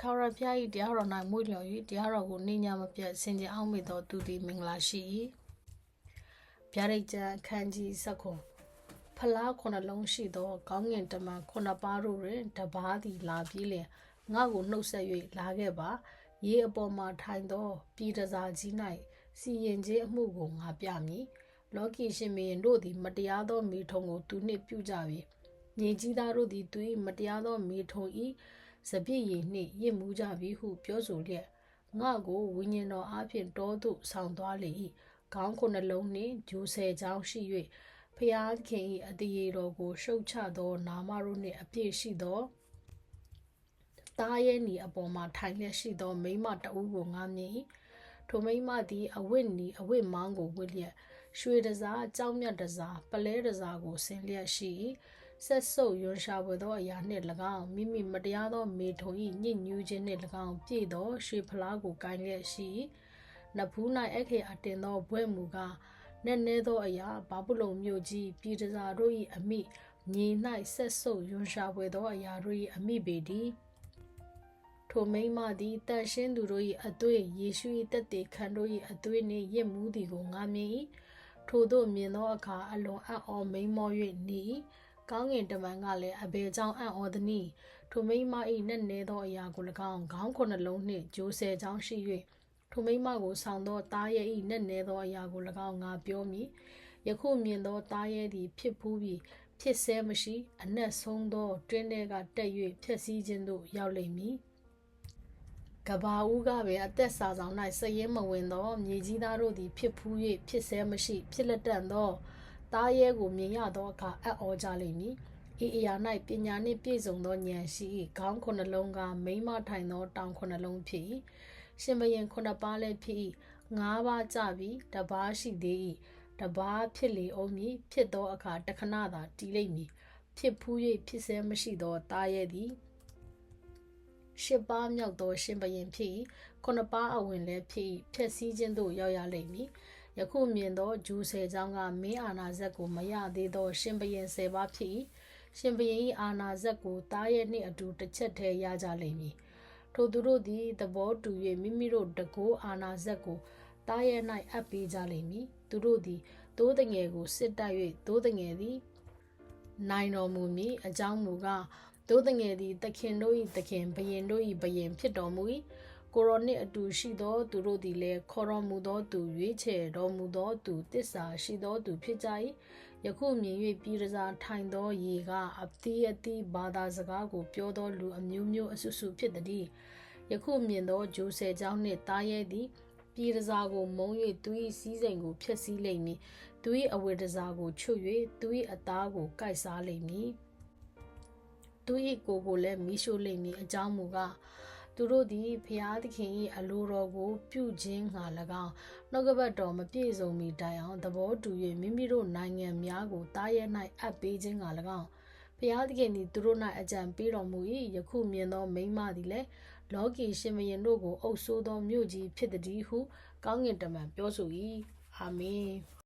ထာဝရဘုရား၏တရားတော်၌မွေ့လျော်၍တရားတော်ကိုနေညာမပြတ်ဆင်ခြင်အောင်မေသောသူသည်မင်္ဂလာရှိ၏ဗျာဒိတ်ကျမ်းအခန်းကြီး7ခုဖလားခုနှလုံးရှိသောကောင်းငင်တမန်ခုနှစ်ပါးတို့တွင်တပါးသည်လာပြီးလျင်ငါကိုနှုတ်ဆက်၍လာခဲ့ပါရေအပေါ်မှထိုင်သောပြည်တစားကြီး၌စီရင်ခြင်းအမှုကိုငါပြမည်လောကီရှင်မင်းတို့သည် မတရားသောမိထုံကိုသူနှင့်ပြုကြပြီမြေကြီးသားတို့သည်သူ၏မတရားသောမိထုံ၏ စပြည့်ရည်နှင့်ရစ်မှုကြပြီဟုပြောဆိုလျက်ငါကိုဝိညာဉ်တော်အားဖြင့်တောသို့ဆောင်သွားလေ၏ခေါင်းခုနှလုံးနှင့်ဂျိုဆယ်ချောင်းရှိ၍ဖျားခင်၏အတရေတော်ကိုရှုတ်ချသောနာမတို့နှင့်အပြည့်ရှိသောတားရဲ့နီအပေါ်မှာထိုင်လျက်ရှိသောမိမတအူးကိုငားမြင်၏ထိုမိမသည်အဝတ်နီအဝတ်မောင်းကိုဝတ်လျက်ရွှေတစားကြောက်မြတ်တစားပလဲတစားကိုဆင်လျက်ရှိ၏ ဆက်ဆုပ်ရွှန်ရှာပွေသောအရာနှင့်၎င်းမိမိမတရားသောမေထုံ၏ညစ်ညူးခြင်းနှင့်၎င်းပြည့်သောရွှေဖလားကိုကိုင်းလျက်ရှိ၏နဖူး၌အခရာတင်သောဘွဲ့မူကားနက်နဲသောအရာဘာပုလုံမြို့ကြီးပြည်တစားတို့၏အမိမြေ၌ဆက်ဆုပ်ရွှန်ရှာပွေသောအရာတို့၏အမိပေသည်ထိုမိမသည်တန်ရှင်းသူတို့၏အသွေးယေရှု၏တက်တေခံတို့၏အသွေးနှင့်ရစ်မှုသည်ကိုငါမြင်၏ထိုသို့မြင်သောအခါအလွန်အံ့ဩမိန်မော၍နေ၏ ကောင်းငင်တမန်ကလည်းအဘယ်ကြောင့်အံ့ဩသနည်းထိုမိမ၏နက်နဲသောအရာကို၎င်းခေါင်းခုနှလုံးနှင့်ဂျိုဆယ်ချောင်းရှိ၍ထိုမိမကိုဆောင်သောတားရဲ့၏နက်နဲသောအရာကို၎င်းငါပြောမည်ယခုမြင်သောတားရဲ့သည်ဖြစ်ဖူးပြီးဖြစ်ဆဲမရှိ အနက်ဆုံးသော တွင်းထဲကတက်၍ဖြစ်စည်းခြင်းသို့ရောက်လိမ့်မည်ကဘာဦးကပဲအသက်စာဆောင်၌စရင်မဝင်သောမြေကြီးသားတို့သည်ဖြစ်ဖူး၍ဖြစ်ဆဲမရှိ ဖြစ်လက်တန်သော တားရဲကိုမြင်ရသောအခါအံ့ဩကြလိမ့်မည်ဤအရာ၌ပညာနှင့်ပြည့်စုံသောဉာဏ်ရှိ၏ခေါင်းခုနှလုံးကမိမထိုင်သောတောင်ခုနှလုံးဖြစ်၏ရှင်ဘရင်ခုနှစ်ပါးလည်းဖြစ်၏ငါးပါးကြပြီးတပါးရှိသေး၏တပါးဖြစ်လေအောင်မည်ဖြစ်သောအခါတခဏသာတည်လိမ့်မည်ဖြစ်ဖူး၍ဖြစ်ဆဲမရှိသောတားရဲသည်ရှစ်ပါးမြောက်သောရှင်ဘရင်ဖြစ်၏ခုနှစ်ပါးအဝင်လည်းဖြစ်၏ဖြစ်စည်းခြင်းသို့ရောက်ရလိမ့်မည် ယခုမြင်သောဂျူဆယ်ချောင်းကမင်းအာနာဇက်ကိုမရသေးသော ရှင်ဘရင်ဆယ်ပါးဖြစ်၏ရှင်ဘရင်၏အာနာဇက်ကိုတားရဲ့နှင့်အတူတစ်ချက်တည်းရကြလိမ့်မည်ထိုသူတို့သည်သဘောတူ၍မိမိတို့တကိုးအာနာဇက်ကိုတားရဲ့၌အပ်ပေးကြလိမ့်မည်သူတို့သည်သိုးတငယ်ကိုစစ်တိုက်၍သိုးတငယ်သည်နိုင်တော်မူမည်အကြောင်းမူကားသိုးတငယ်သည်သခင်တို့၏သခင်ဘယင်တို့၏ဘယင်ဖြစ်တော်မူ၏ ကိုရောနှင့်အတူရှိသောသူတို့သည်လည်းခေါ်တော်မူသောသူရွေးချယ်တော်မူသောသူတစ္ဆာရှိသောသူဖြစ်ကြ၏ယခုမြင်၍ပြည်ရစားထိုင်သောရေကအသီးအသီးဘာသာစကားကိုပြောသောလူအမျိုးမျိုးအဆုစုဖြစ်သည်ယခုမြင်သောဂျိုဆယ်เจ้าနှင့်တားရဲသည်ပြည်ရစားကိုမုံ၍သူ၏စည်းစိမ်ကိုဖျက်ဆီးလိမ့်မည်သူ၏အဝေတစားကိုချွတ်၍သူ၏အသားကိုကိုက်စားလိမ့်မည်သူ၏ကိုယ်ကိုလည်းမိရှို့လိမ့်မည်အကြောင်းမူကား သူတို့သည်ဖျားသခင်၏အလိုတော်ကို ပြုခြင်းငှာ၎င်းနှုတ်ကပတ်တော်မပြည့်စုံမီတိုင်အောင်သဘောတူ၍မိမိတို့နိုင်ငံများကိုတားရဲ၌အပ်ပေးခြင်းငှာ၎င်းဖျားသခင်သည်သူတို့၌အကြံပေးတော်မူ၏ယခုမြင်သောမိမသည်လည်းလောကီရှင်မယင်တို့ကိုအုပ်ဆိုးသောမြို့ကြီးဖြစ်သည်ဟု ကောင်းကင်တမန်ပြောဆို၏အာမင်